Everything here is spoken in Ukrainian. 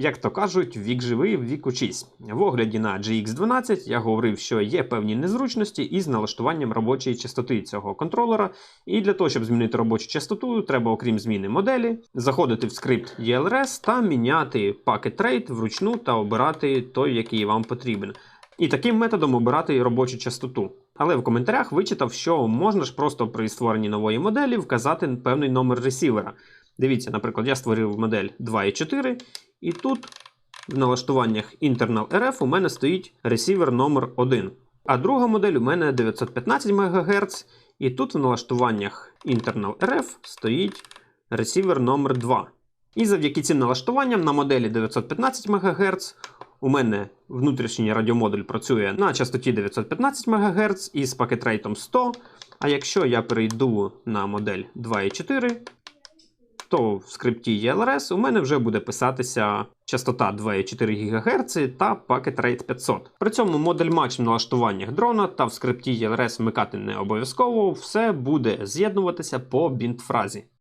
Як то кажуть, вік живий, вік учись. В огляді на GX12 я говорив, що є певні незручності із налаштуванням робочої частоти цього контролера. І для того, щоб змінити робочу частоту, треба, окрім зміни моделі, заходити в скрипт ELRS та міняти пакет rate вручну та обирати той, який вам потрібен. І таким методом обирати робочу частоту. Але в коментарях вичитав, що можна ж просто при створенні нової моделі вказати певний номер ресівера. Дивіться, наприклад, я створив модель 2.4, і тут в налаштуваннях Internal RF у мене стоїть ресівер номер 1. А друга модель у мене 915 МГц, і тут в налаштуваннях Internal RF стоїть ресівер номер 2. І завдяки цим налаштуванням на моделі 915 МГц у мене внутрішній радіомодуль працює на частоті 915 МГц із пакетрейтом 100. А якщо я перейду на модель 2.4, то в скрипті ELRS у мене вже буде писатися частота 2,4 ГГц та пакет Rate 500. При цьому модуль матч в налаштуваннях дрона та в скрипті ELRS вмикати не обов'язково, все буде з'єднуватися по бінт-фразі.